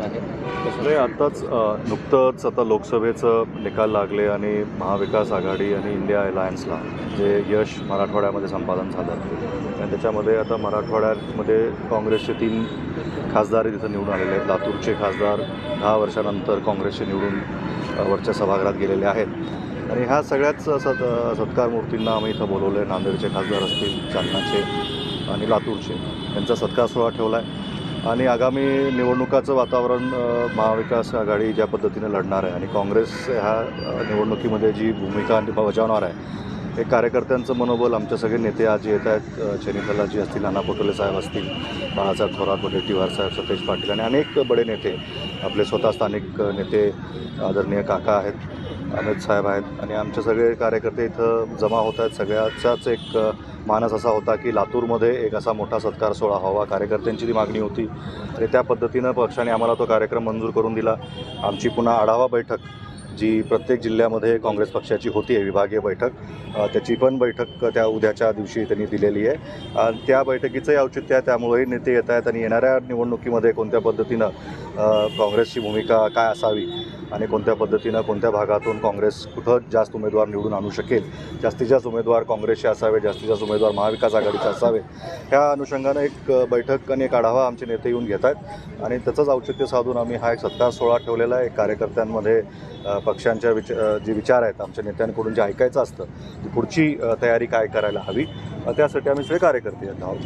आहे नाही आत्ताच नुकतंच आता लोकसभेचं निकाल लागले आणि महाविकास आघाडी आणि इंडिया अलायन्सला जे यश मराठवाड्यामध्ये संपादन झालं. आणि त्याच्यामध्ये आता मराठवाड्यामध्ये काँग्रेसचे तीन खासदार तिथं निवडून आलेले आहेत. लातूरचे खासदार दहा वर्षानंतर काँग्रेसचे निवडून वरच्या सभागृहात गेलेले आहेत. आणि ह्या सगळ्याच सत सत्कार मूर्तींना आम्ही इथं बोलवलं आहे नांदेडचे खासदार असतील जालनाचे आणि लातूरचे. यांचा सत्कार सोहळा ठेवला आहे आणि आगामी निवडणुकाचं वातावरण महाविकास आघाडी ज्या पद्धतीने लढणार आहे आणि काँग्रेस ह्या निवडणुकीमध्ये जी भूमिका बजावणार आहे हे कार्यकर्त्यांचं मनोबल आमचे सगळे नेते आज येत आहेत. अ, चेनीतलाजी असतील नाना पटोले साहेब असतील बाळासाहेब थोरात वडेट्टीवार साहेब सतेज पाटील आणि अनेक बडे नेते आपले स्वतः स्थानिक नेते आदरणीय काका आहेत अमित साहेब आहेत आणि आमचे सगळे कार्यकर्ते इथं जमा होत आहेत. सगळ्याचाच एक मानस असा होता की लातूरमध्ये एक असा मोठा सत्कार सोहळा व्हावा कार्यकर्त्यांची ती मागणी होती. आणि त्या पद्धतीनं पक्षाने आम्हाला तो कार्यक्रम मंजूर करून दिला. आमची पुन्हा आढावा बैठक जी प्रत्येक जिल्ह्यामध्ये काँग्रेस पक्षाची होती आहे विभागीय बैठक त्याची पण बैठक त्या उद्याच्या दिवशी त्यांनी दिलेली आहे. आणि त्या बैठकीचंही औचित्य आहे त्यामुळेही नेते येत आहेत आणि येणाऱ्या निवडणुकीमध्ये कोणत्या पद्धतीनं काँग्रेसची भूमिका काय असावी आणि कोणत्या पद्धतीनं कोणत्या भागातून काँग्रेस कुठं जास्त उमेदवार निवडून आणू शकेल जास्तीत जास्त उमेदवार काँग्रेसचे असावे जास्तीत जास्त उमेदवार महाविकास आघाडीचे असावे ह्या अनुषंगानं एक बैठक आणि एक आढावा आमचे नेते येऊन घेत आहेत. आणि त्याचंच औचित्य साधून आम्ही हा एक सत्कार सोहळा ठेवलेला आहे. कार्यकर्त्यांमध्ये पक्षांच्या विच जे विचार आहेत आमच्या नेत्यांकडून जे ऐकायचं असतं ती पुढची तयारी काय करायला हवी त्यासाठी आम्ही सगळे कार्यकर्ते आहेत आहोत.